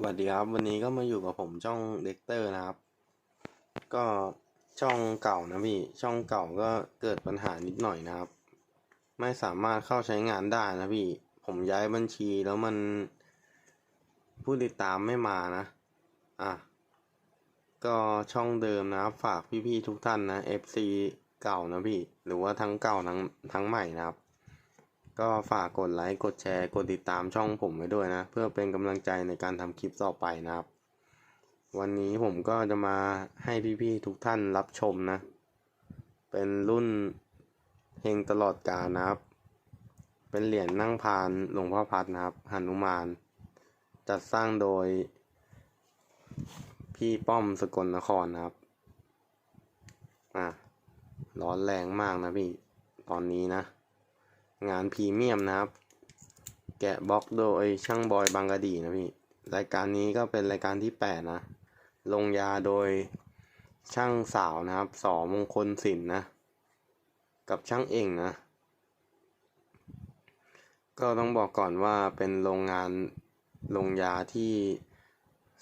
สวัสดีครับ วันนี้ก็มาอยู่กับผมช่องเด็กเตอร์นะครับ ก็ช่องเก่านะพี่ช่องเก่าก็เกิดปัญหานิดหน่อยนะครับ ไม่สามารถเข้าใช้งานได้นะพี่ ผมย้ายบัญชีแล้วมันผู้ติดตามไม่มานะ อะ ก็ช่องเดิมนะครับ ฝากพี่ๆทุกท่านนะ FC เก่านะพี่ หรือว่าทั้งเก่าทั้งทั้งใหม่นะครับ ก็ฝากกดไลค์กดแชร์ กดติดตามช่องผมไว้ด้วยนะ เพื่อเป็นกำลังใจในการทำคลิปต่อไปนะครับ วันนี้ผมก็จะมาให้พี่ๆทุกท่านรับชมนะ เป็นรุ่นเฮงตลอดกาลนะครับ เป็นเหรียญนั่งพานหลวงพ่อพัดนะครับหนุมาน จัดสร้างโดย พี่ป้อมสกลนครนะครับ อะร้อนแรงมากนะพี่ ตอนนี้นะ งานพรีเมียมนะครับ แกะบล็อกโดยช่างบอยบางกะดีนะพี่ รายการนี้ก็เป็นรายการที่แปดนะ ลงยาโดยช่างสาวนะครับสอมงคลศิลป์นะ กับช่างเองนะ ก็ต้องบอกก่อนว่าเป็นโรงงานลงยาที่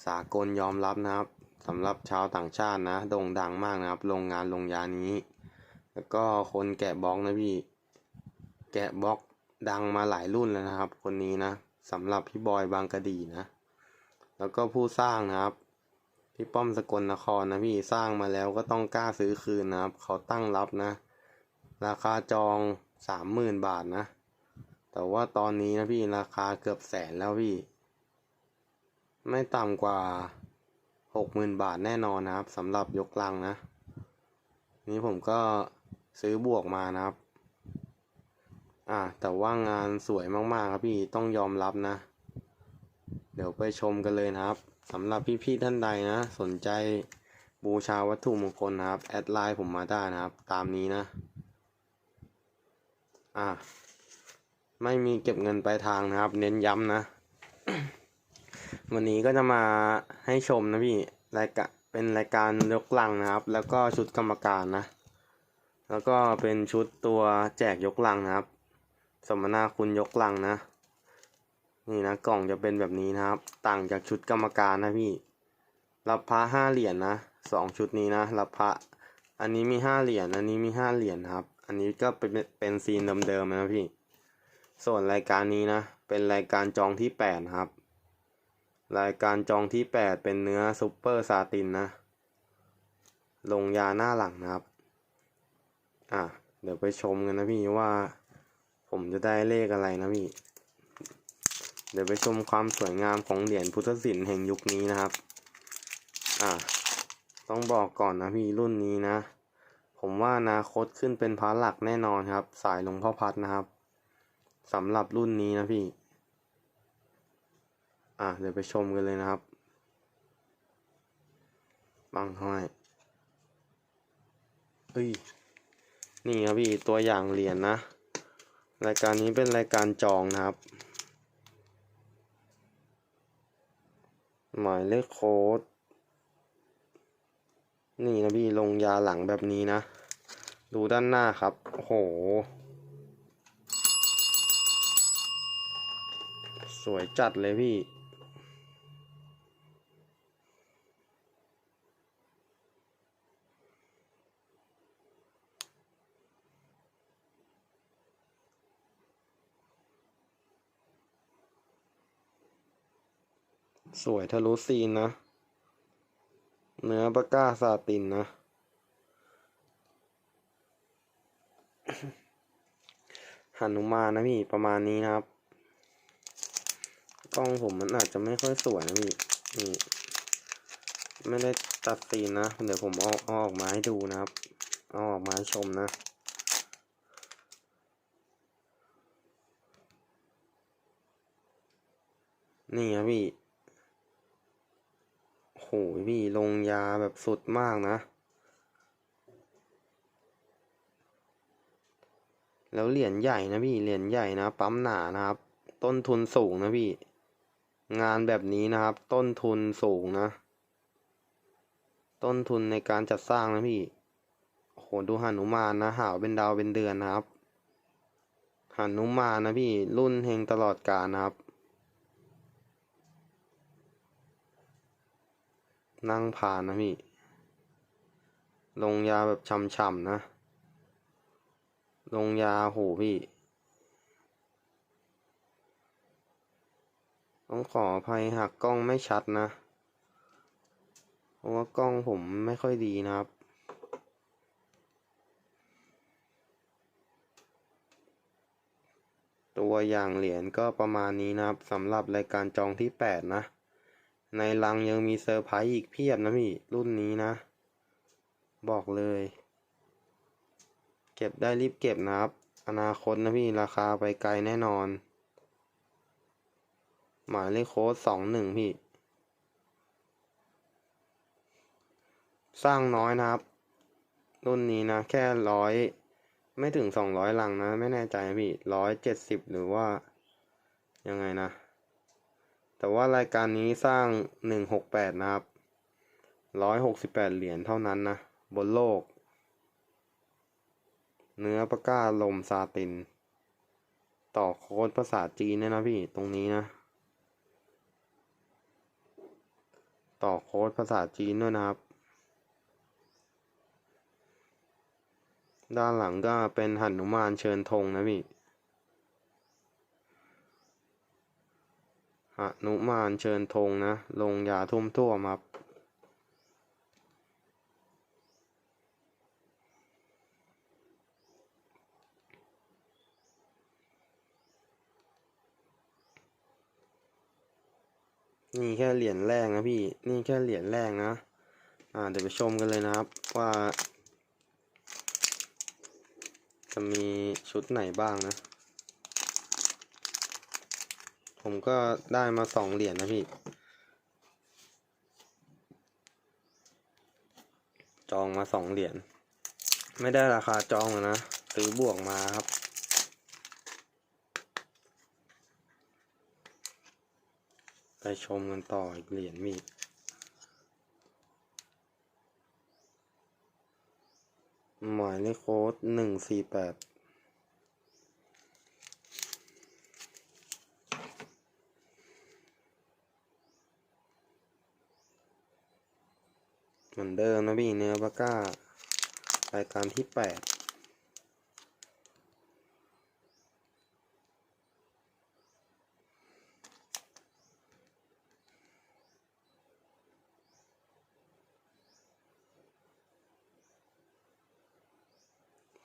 สากลยอมรับนะครับสำหรับชาวต่างชาตินะโด่งดังมากนะครับ โรงงานลงยานี้ แล้วก็คนแกะบล็อกนะพี่ กะบล็อกดังมาหลายรุ่นแล้วนะครับ คนนี้นะสำหรับพี่บอยบางกะดีนะ แล้วก็ผู้สร้างนะครับ พี่ป้อมสกลนครนะพี่สร้างมาแล้วก็ต้องกล้าซื้อคืนนะครับ เขาตั้งรับนะ ราคาจองสามหมื่นบาทนะ แต่ว่าตอนนี้นะพี่ราคาเกือบแสนแล้วพี่ ไม่ต่ำกว่าหกหมื่นบาทแน่นอนนะครับสำหรับยกลังนะ นี่ผมก็ซื้อบวกมานะครับ อ่า แต่ว่างานสวยมากๆครับพี่ต้องยอมรับนะ เดี๋ยวไปชมกันเลยนะครับสำหรับพี่ๆท่านใดนะ สนใจบูชาวัตถุมงคลนะครับ แอดไลน์ผมมาได้นะครับ ตามนี้นะ อ่า ไม่มีเก็บเงินปลายทางนะครับ เน้นย้ำนะ วันนี้ก็จะมาให้ชมนะพี่รายการเป็นรายการยกลังนะครับ แล้วก็ชุดกรรมการนะ แล้วก็เป็นชุดตัวแจกยกลังนะครับ สมนาคุณยกลังนะ นี่นะกล่องจะเป็นแบบนี้นะครับ ต่างจากชุดกรรมการนะพี่ รับพระห้าเหรียญนะสองชุดนี้นะ รับพระ อันนี้มีห้าเหรียญ อันนี้มีห้าเหรียญครับ อันนี้ก็เป็นเป็นซีนเดิมๆนะพี่ ส่วนรายการนี้นะ เป็นรายการจองที่แปดครับ รายการจองที่แปดเป็นเนื้อซูเปอร์ซาตินนะ ลงยาหน้าหลังนะครับ อะ เดี๋ยวไปชมกันนะพี่ว่า ผมจะได้เลขอะไรนะพี่ เดี๋ยวไปชมความสวยงามของเหรียญพุทธศิลป์แห่งยุคนี้นะครับ อะต้องบอกก่อนนะพี่รุ่นนี้นะ ผมว่าอนาคตขึ้นเป็นพระหลักแน่นอนครับ สายหลวงพ่อพัดนะครับสำหรับรุ่นนี้นะพี่ อะเดี๋ยวไปชมกันเลยนะครับบังห้อยเอ้ย นี่ครับพี่ตัวอย่างเหรียญนะ รายการนี้เป็นรายการจองนะครับ หมายเลขโค้ด นี่นะพี่ลงยาหลังแบบนี้นะ ดูด้านหน้าครับ โอ้โห สวยจัดเลยพี่ สวยทะลุซีนนะ เนื้อปากก้าซาตินนะ หันุมานนะพี่ประมาณนี้นะครับ กล้องผมมันอาจจะไม่ค่อยสวยนะพี่นี่ไม่ได้ตัดซีนนะ เดี๋ยวผมเอาเอาออกมาให้ดูนะครับ เอาออกมาให้ชมนะนี่ครับพี่ โหยพี่ลงยาแบบสุดมากนะ แล้วเหรียญใหญ่นะพี่เหรียญใหญ่นะ ปั๊มหนานะครับ ต้นทุนสูงนะพี่ งานแบบนี้นะครับ ต้นทุนสูงนะ ต้นทุนในการจัดสร้างนะพี่โหดูหนุมานนะหาวเป็นดาวเป็นเดือนนะครับหนุมานนะพี่รุ่นเฮงตลอดกาลนะครับ นั่งผ่านนะพี่ ลงยาแบบช่ำๆนะ ลงยาโหพี่ ต้องขออภัยหากกล้องไม่ชัดนะ เพราะว่ากล้องผมไม่ค่อยดีนะครับตัวอย่างเหรียญก็ประมาณนี้นะครับสำหรับรายการจองที่ 8 นะ ในลังยังมีเซอร์ไพรส์อีกเพียบนะพี่ รุ่นนี้นะ บอกเลย เก็บได้รีบเก็บนะครับ อนาคตนะพี่ราคาไปไกลแน่นอน หมายเลขโค้ดสองหนึ่งพี่ สร้างน้อยนะครับ รุ่นนี้นะ แค่ร้อยไม่ถึงสองร้อยลังนะ ไม่แน่ใจพี่ร้อยเจ็ดสิบหรือว่า ยังไงนะ แต่ว่ารายการนี้สร้างหนึ่งหกแปดนะครับร้อยหกสิบแปดเหรียญเท่านั้นนะ บนโลก เนื้อปากกาลมซาติน ต่อโค้ดภาษาจีนเนี่ยนะพี่ ตรงนี้นะ ต่อโค้ดภาษาจีนด้วยนะครับ ด้านหลังก็เป็นหันุมานเชิญธงนะพี่ หนุมานเชิญธงนะ ลงยาทุ่มทั่วมครับ นี่แค่เหรียญแรกนะพี่ นี่แค่เหรียญแรกนะ อ่า เดี๋ยวไปชมกันเลยนะครับ ว่า จะมีชุดไหนบ้างนะ ผมก็ได้มาสองเหรียญนะพี่ จองมาสองเหรียญ ไม่ได้ราคาจองนะ ซื้อบวกมาครับ ไปชมกันต่ออีกเหรียญมีหมายเลขโค้ดหนึ่งสี่แปด เหมือนเดิมนะพี่เนื้อปากก้ารายการที่แปด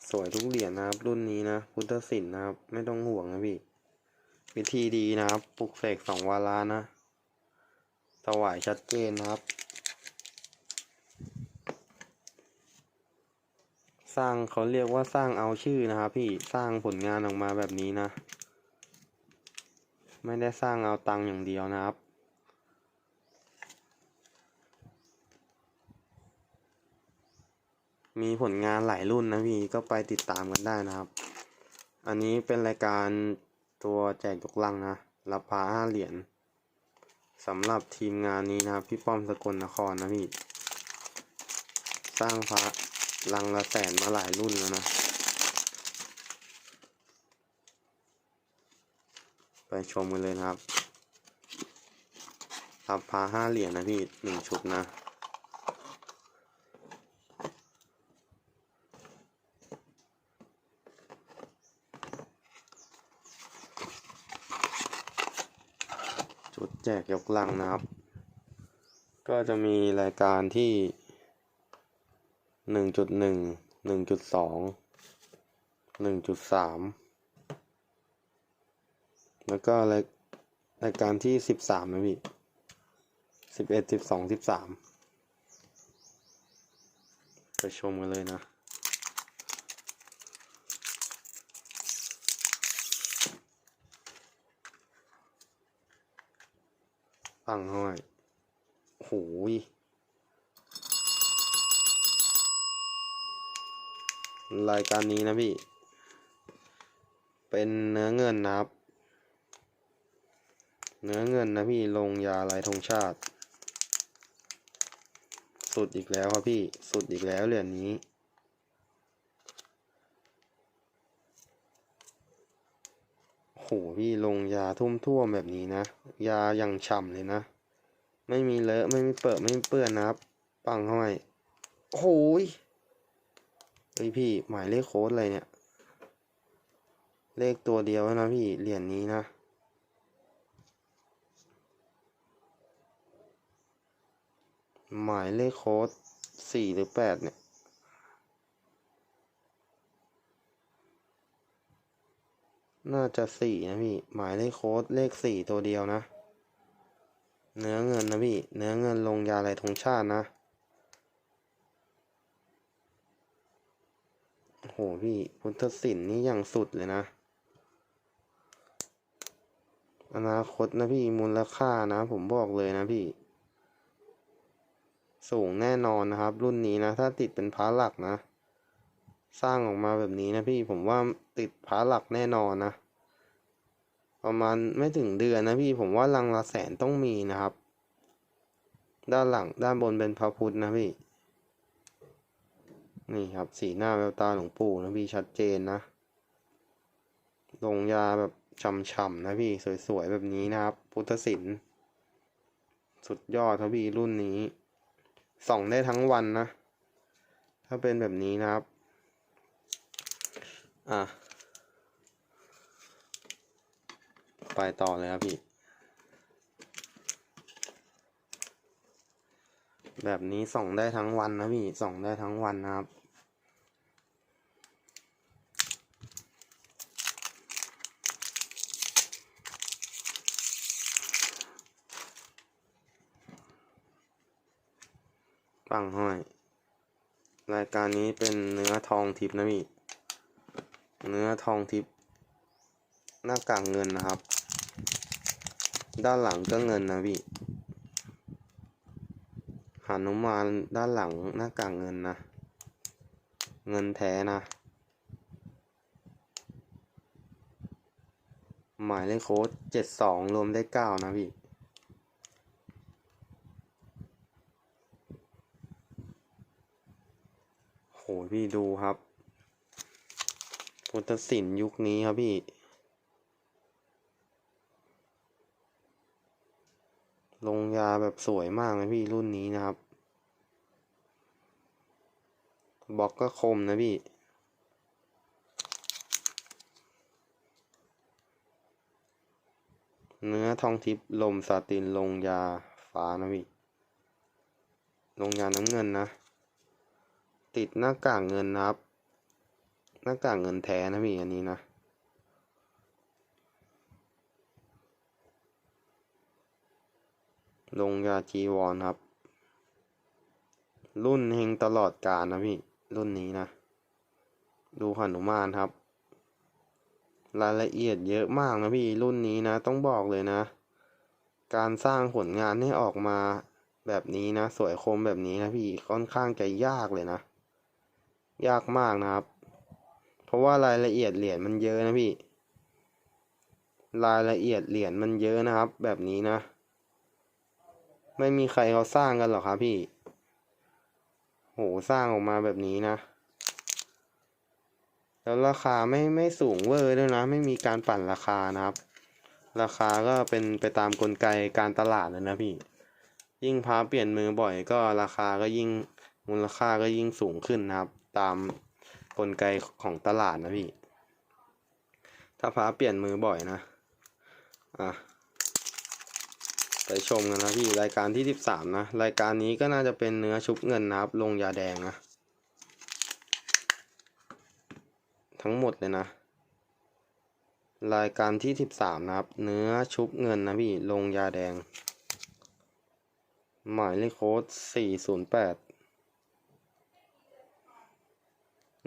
สวยทุกเหรียญนะครับ รุ่นนี้นะ พุทธศิลป์นะครับ ไม่ต้องห่วงนะพี่ วิธีดีนะครับ ปลุกเสกสองวาระนะถวายชัดเจนนะครับ สร้างเขาเรียกว่าสร้างเอาชื่อนะครับพี่สร้างผลงานออกมาแบบนี้นะ ไม่ได้สร้างเอาตังค์อย่างเดียวนะครับ มีผลงานหลายรุ่นนะพี่ก็ไปติดตามกันได้นะครับ อันนี้เป็นรายการตัวแจกยกลังนะรับพาห้าเหรียญสำหรับทีมงานนี้นะครับ พี่ป้อมสกลนครนะพี่ สร้างพระ ลังละแสนมาหลายรุ่นแล้วนะ ไปชมกันเลยครับรับพาห้าเหรียญนะพี่หนึ่งชุดนะชุดแจกยกลังนะครับ ก็จะมีรายการที่ หนึ่งจุดหนึ่งหนึ่งจุดสองหนึ่งจุดสามแล้วก็รายการที่สิบสามนะพี่สิบเอ็ดสิบสองสิบสามไปชมกันเลยนะปังห้อยโหย รายการนี้นะพี่ เป็นเนื้อเงินนะครับ เนื้อเงินนะพี่ลงยาลายธงชาติ สุดอีกแล้วครับพี่ สุดอีกแล้วเหรียญนี้ โหพี่ลงยาทุ่มท่วมแบบนี้นะ ยาอย่างฉ่ำเลยนะ ไม่มีเลอะ ไม่มีเปิดไม่มีเปื้อนนะครับ ปังเข้าไปโอ้ย ฮ้ยพี่หมายเลขโค้ดอะไรเนี่ย เลขตัวเดียวนะพี่เหรียญนี้นะ หมายเลขโค้ดสี่หรือแปดเนี่ยน่าจะสี่นะพี่ หมายเลขโค้ดเลขสี่ตัวเดียวนะ เนื้อเงินนะพี่ เนื้อเงินลงยาลายธงชาตินะ โอ้โหพี่พุทธศิลป์นี่อย่างสุดเลยนะ อนาคตนะพี่มูลค่านะ ผมบอกเลยนะพี่ สูงแน่นอนนะครับ รุ่นนี้นะ ถ้าติดเป็นพระหลักนะ สร้างออกมาแบบนี้นะพี่ผมว่าติดพระหลักแน่นอนนะ ประมาณไม่ถึงเดือนนะพี่ผมว่าลังละแสนต้องมีนะครับ ด้านหลังด้านบนเป็นพระพุทธนะพี่ นี่ครับสีหน้าแววตาหลวงปู่นะพี่ชัดเจนนะ ลงยาแบบฉ่ำๆนะพี่สวยๆแบบนี้นะครับ พุทธศิลป์สุดยอดครับพี่รุ่นนี้ ส่องได้ทั้งวันนะ ถ้าเป็นแบบนี้นะครับ อะ ไปต่อเลยครับพี่ แบบนี้ส่องได้ทั้งวันนะพี่ ส่องได้ทั้งวันนะครับ ปังห้อย รายการนี้เป็นเนื้อทองทิพย์นะพี่เนื้อทองทิพย์หน้ากากเงินนะครับ ด้านหลังก็เงินนะพี่หานุมานด้านหลังหน้ากากเงินนะ เงินแท้นะ หมายเลขโค้ดเจ็ดสองรวมได้เก้านะพี่ โห พี่ดูครับพุทธศิลป์ยุคนี้ครับพี่ ลงยาแบบสวยมากนะพี่รุ่นนี้นะครับ บล็อกก็คมนะพี่เนื้อทองทิพย์ลมซาตินลงยาฟ้านะพี่ ลงยาน้ำเงินนะ ติดหน้ากากเงินนะครับ หน้ากากเงินแท้นะพี่อันนี้นะลงยาจีวรครับ รุ่นเฮงตลอดกาลนะพี่ รุ่นนี้นะ ดูหนุมานครับ รายละเอียดเยอะมากนะพี่ รุ่นนี้นะ ต้องบอกเลยนะ การสร้างผลงานให้ออกมาแบบนี้นะ สวยคมแบบนี้นะพี่ ค่อนข้างจะยากเลยนะ ยากมากนะครับ เพราะว่ารายละเอียดเหรียญมันเยอะนะพี่ รายละเอียดเหรียญมันเยอะนะครับ แบบนี้นะ ไม่มีใครเขาสร้างกันหรอกครับพี่ โหสร้างออกมาแบบนี้นะ แล้วราคาไม่ไม่สูงเวอร์ด้วยนะ ไม่มีการปั่นราคานะครับ ราคาก็เป็นไปตามกลไกการตลาดเลยนะพี่ ยิ่งพาเปลี่ยนมือบ่อยก็ราคาก็ยิ่งมูลค่าก็ยิ่งสูงขึ้นนะครับ ตามกลไกของตลาดนะพี่ ถ้าฟ้าเปลี่ยนมือบ่อยนะ อะ ไปชมกันนะพี่ รายการที่ 13 นะ รายการนี้ก็น่าจะเป็นเนื้อชุบเงินนะครับ ลงยาแดงนะ ทั้งหมดเลยนะ รายการที่ 13 นะครับ เนื้อชุบเงินนะพี่ ลงยาแดง หมายเลขโค้ด408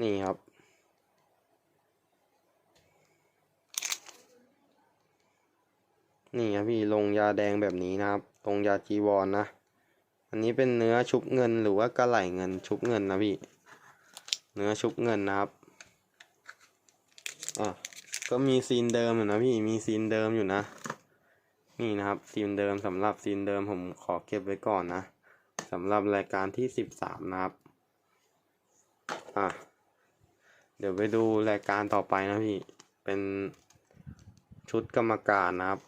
นี่ครับ นี่ครับพี่ลงยาแดงแบบนี้นะครับ ลงยาจีวรนนะ อันนี้เป็นเนื้อชุบเงินหรือว่ากระไหลเงินชุบเงินนะพี่ เนื้อชุบเงินนะครับ อะ ก็มีซีนเดิมอยู่นะพี่ มีซีนเดิมอยู่นะ นี่นะครับซีนเดิมสำหรับซีนเดิมผมขอเก็บไว้ก่อนนะสำหรับรายการที่สิบสามนะครับ อะ ดี๋ยวไปดูรายการต่อไปนะพี่ เป็นชุดกรรมการนะครับ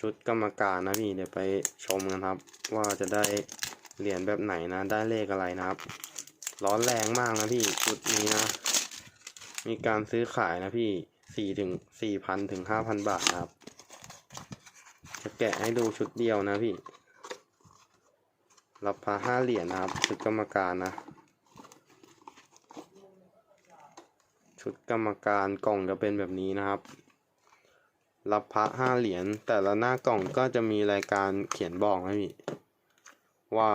ชุดกรรมการนะพี่ เดี๋ยวไปชมกันครับ ว่าจะได้เหรียญแบบไหนนะ ได้เลขอะไรนะครับ ร้อนแรงมากนะพี่ชุดนี้นะ มีการซื้อขายนะพี่สี่ถึงสี่พันถึงห้าพันบาทนะครับ จะแกะให้ดูชุดเดียวนะพี่ รับพาห้าเหรียญนะครับ ชุดกรรมการนะ ชุดกรรมการกล่องจะเป็นแบบนี้นะครับ รับพระห้าเหรียญแต่ละหน้ากล่องก็จะมีรายการเขียนบอกนะพี่ว่า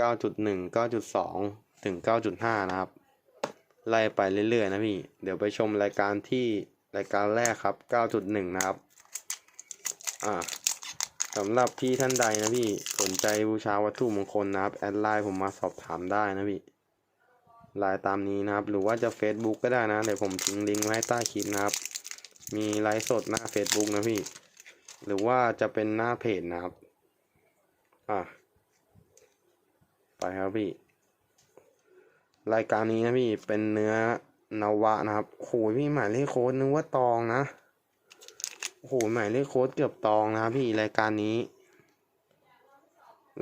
9.1 9.2 ถึง 9.5 นะครับ ไล่ไปเรื่อยๆนะพี่ เดี๋ยวไปชมรายการที่รายการแรกครับ 9.1 นะครับ อ่าสำหรับพี่ท่านใดนะพี่ สนใจบูชาวัตถุมงคลนะครับ แอดไลน์ผมมาสอบถามได้นะพี่ ไลน์ตามนี้นะครับ หรือว่าจะ Facebook ก็ได้นะเดี๋ยวผมทิ้งลิงก์ไว้ใต้คลิปนะครับ มีไลฟ์สดหน้า Facebook นะพี่ หรือว่าจะเป็นหน้าเพจนะครับ อะ ไปครับพี่ รายการนี้นะพี่เป็นเนื้อนวะนะครับโหยพี่หมายเลขโค้ดนึกว่าตองนะโอ้โหหมายเลขโค้ดเกือบตองนะพี่รายการนี้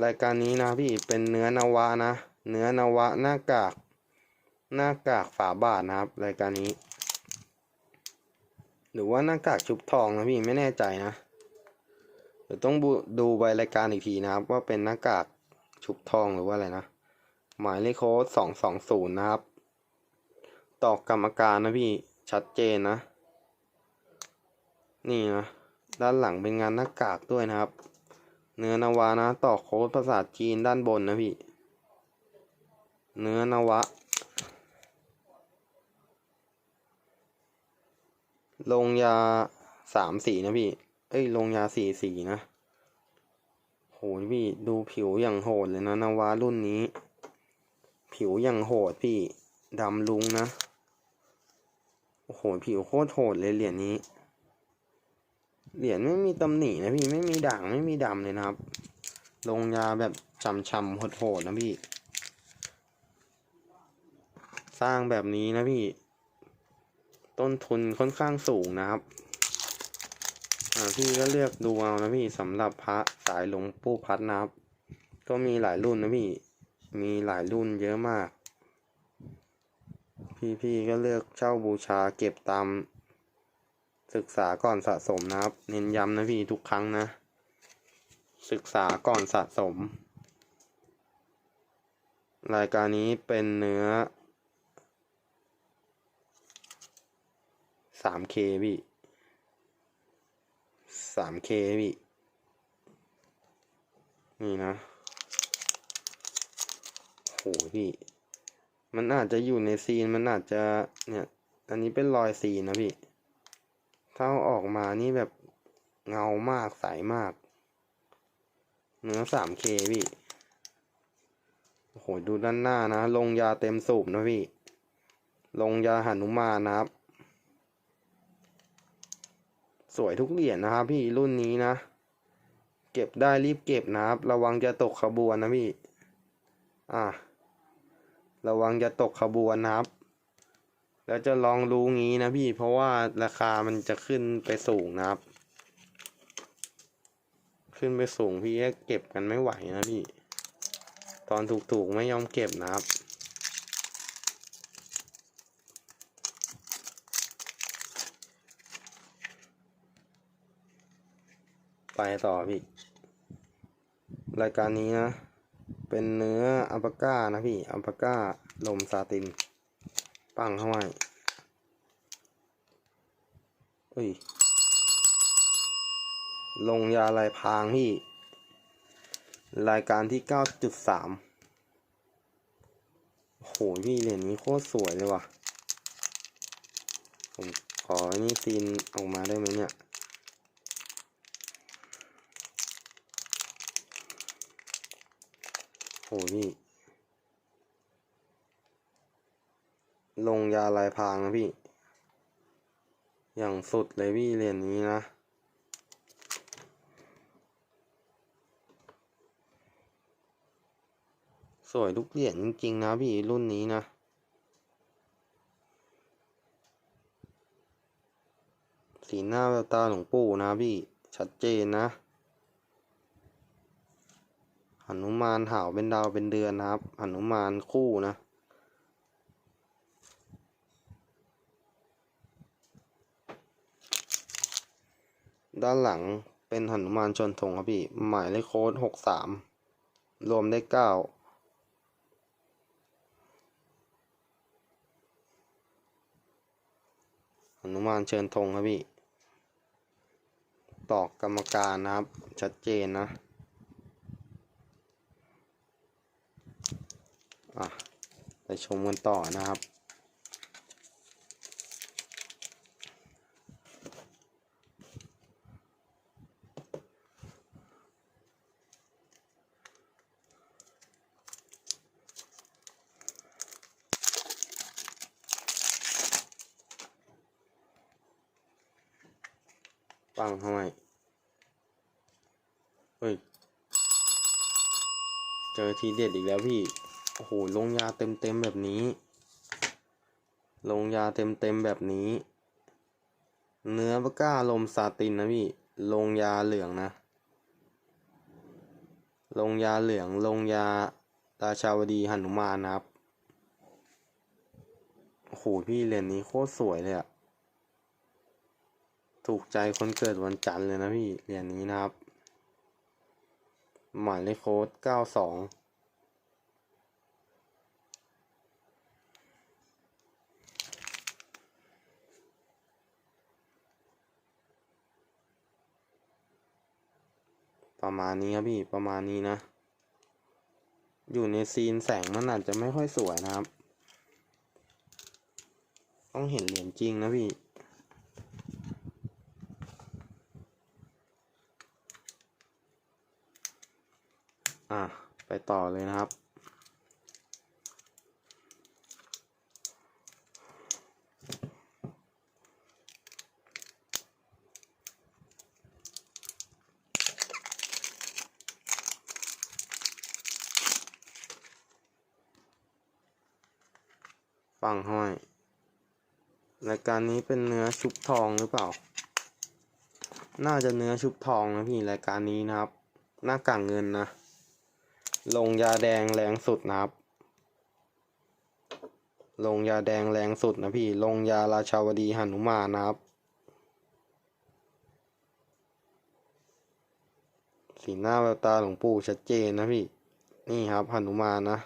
รายการนี้นะพี่เป็นเนื้อนวะนะ เนื้อนวะหน้ากาก หน้ากากฝาบาทนะครับ รายการนี้ หรือว่าหน้ากากชุบทองนะพี่ไม่แน่ใจนะเดี๋ยวต้องดูใบรายการอีกทีนะครับ ว่าเป็นหน้ากากชุบทองหรือว่าอะไรนะ หมายเลขโค้ดสองสองศูนย์นะครับ ตอกกรรมการนะพี่ชัดเจนนะ นี่นะด้านหลังเป็นงานหน้ากากด้วยนะครับ เนื้อนวานะ ตอกโค้ดภาษาจีนด้านบนนะพี่ เนื้อนวะ ลงยาสามสีนะพี่ เอ้ย ลงยาสี่สีนะ โหพี่ดูผิวอย่างโหดเลยนะนวารุ่นนี้ ผิวอย่างโหดพี่ดำลุงนะ โอ้โห ผิวโคตรโหดเลยเหรียญนี้ เหรียญไม่มีตำหนินะพี่ ไม่มีด่างไม่มีดำเลยนะครับ ลงยาแบบช่ำๆโหดๆนะพี่ สร้างแบบนี้นะพี่ ต้นทุนค่อนข้างสูงนะครับพี่ก็เลือกดูเอานะพี่สำหรับพระสายหลวงปู่พัดนะครับ ก็มีหลายรุ่นนะพี่ มีหลายรุ่นเยอะมาก พี่ๆก็เลือกเช่าบูชาเก็บตาม ศึกษาก่อนสะสมนะครับ เน้นย้ำนะพี่ทุกครั้งนะ ศึกษาก่อนสะสม รายการนี้เป็นเนื้อ 3K พี่ 3K พี่ นี่นะโหพี่ มันอาจจะอยู่ในซีน มันอาจจะเนี่ย อันนี้เป็นรอยซีนนะพี่ ถ้าออกมานี่แบบเงามากใสมาก เนื้อ 3K พี่ โอ้โห ดูด้านหน้านะ ลงยาเต็มสูบนะพี่ ลงยาหนุมานนะครับ สวยทุกเหรียญนะครับ พี่รุ่นนี้นะ เก็บได้รีบเก็บนะครับ ระวังจะตกขบวนนะพี่ อะ ระวังจะตกขบวนนะครับ แล้วจะลองรู้งี้นะพี่ เพราะว่าราคามันจะขึ้นไปสูงนะครับ ขึ้นไปสูงพี่เก็บกันไม่ไหวนะพี่ ตอนถูกๆไม่ยอมเก็บนะครับ ไปต่อพี่ รายการนี้นะ เป็นเนื้ออัลปาก้านะพี่ อัลปาก้าลมซาติน ปังเข้าไว้เฮ้ย ลงยาลายพางพี่ รายการที่เก้าจุดสามโห พี่เหรียญนี้โคตรสวยเลยว่ะ ผมขอนี่ซีนออกมาได้ไหมเนี่ย โหพี่ลงยาลายพรางนะพี่ อย่างสุดเลยพี่เหรียญนี้นะสวยทุกเหรียญจริงๆนะพี่รุ่นนี้นะ สีหน้าแววตาหลวงปู่นะพี่ ชัดเจนนะ หนุมานหาวเป็นดาวเป็นเดือนนะครับหนุมานคู่นะ ด้านหลังเป็นหนุมานชนธงครับพี่ หมายเลขโค้ดหกสามรวมได้เก้าหนุมานเชิญธงครับพี่ ตอกกรรมการนะครับ ชัดเจนนะ อะไปชมกันต่อนะครับปังทำไมเฮ้ย เจอทีเด็ดอีกแล้วพี่ โอ้โห ลงยาเต็มเต็มๆแบบนี้ ลงยาเต็มเต็มๆแบบนี้ เนื้อปะก้าลมซาตินนะพี่ ลงยาเหลืองนะ ลงยาเหลือง ลงยาราชาวดีหนุมานนะครับ โอ้โห พี่เหรียญนี้โคตรสวยเลยอะถูกใจคนเกิดวันจันทร์เลยนะพี่เหรียญนี้นะครับ หมายเลขโค้ดเก้าสอง ประมาณนี้ครับพี่ประมาณนี้นะ อยู่ในซีนแสงมันอาจจะไม่ค่อยสวยนะครับ ต้องเห็นเหรียญจริงนะพี่อะไปต่อเลยนะครับ ฟังห้อย ราย การนี้เป็นเนื้อชุบทองหรือเปล่า น่าจะเนื้อชุบทองนะพี่รายการนี้นะครับ หน้ากากเงินนะ ลงยาแดงแรงสุดนะครับ ลงยาแดงแรงสุดนะพี่ ลงยาราชาวดีหนุมานนะครับ สีหน้าแววตาหลวงปู่ชัดเจนนะพี่ นี่ครับหนุมานนะ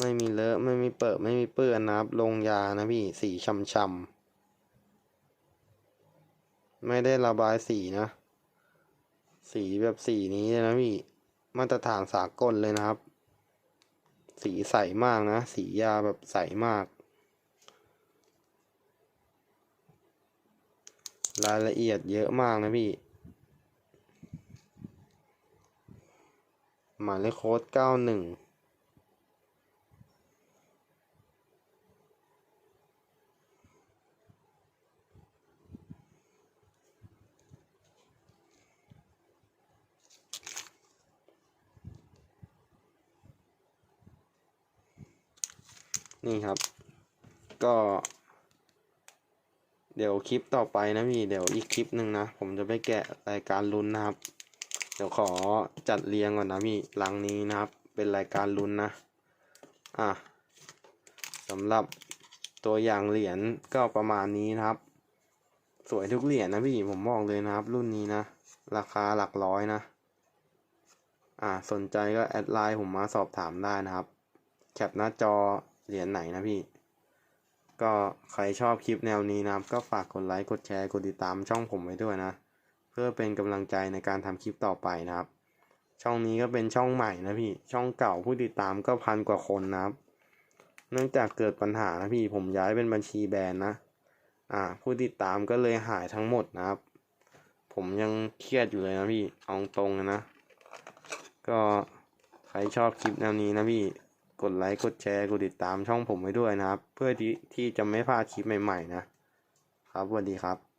ไม่มีเลอะไม่มีเปิดไม่มีเปื้อนนะครับ ลงยานะพี่สีช้ำๆไม่ได้ระบายสีนะ สีแบบสีนี้นะพี่ มาตรฐานสากลเลยนะครับ สีใสมากนะ สียาแบบใสมาก รายละเอียดเยอะมากนะพี่หมายเลขโค้ดเก้าหนึ่ง นี่ครับ ก็ เดี๋ยวคลิปต่อไปนะพี่ เดี๋ยวอีกคลิปหนึ่งนะ ผมจะไปแกะรายการลุ้นนะครับ เดี๋ยวขอจัดเรียงก่อนนะพี่หลังนี้นะครับ เป็นรายการลุ้นนะ อะสำหรับตัวอย่างเหรียญก็ประมาณนี้นะครับ สวยทุกเหรียญนะพี่ผมบอกเลยนะครับ รุ่นนี้นะ ราคาหลักร้อยนะ อ่าสนใจก็แอดไลน์ผมมาสอบถามได้นะครับ แคปหน้าจอ เหรียญไหนนะพี่ ก็ใครชอบคลิปแนวนี้นะครับ ก็ฝากกดไลค์ กดแชร์ กดติดตามช่องผมไว้ด้วยนะ เพื่อเป็นกำลังใจในการทำคลิปต่อไปนะครับ ช่องนี้ก็เป็นช่องใหม่นะพี่ ช่องเก่าผู้ติดตามก็พันกว่าคนนะครับ เนื่องจากเกิดปัญหานะพี่ ผมย้ายเป็นบัญชีแบนนะ อ่า ผู้ติดตามก็เลยหายทั้งหมดนะครับ ผมยังเครียดอยู่เลยนะพี่ เอาตรงนะ ก็ใครชอบคลิปแนวนี้นะพี่ กดไลค์ กดแชร์ กดติดตามช่องผมไว้ด้วยนะครับ เพื่อที่ที่จะไม่พลาดคลิปใหม่ ๆ นะครับสวัสดีครับ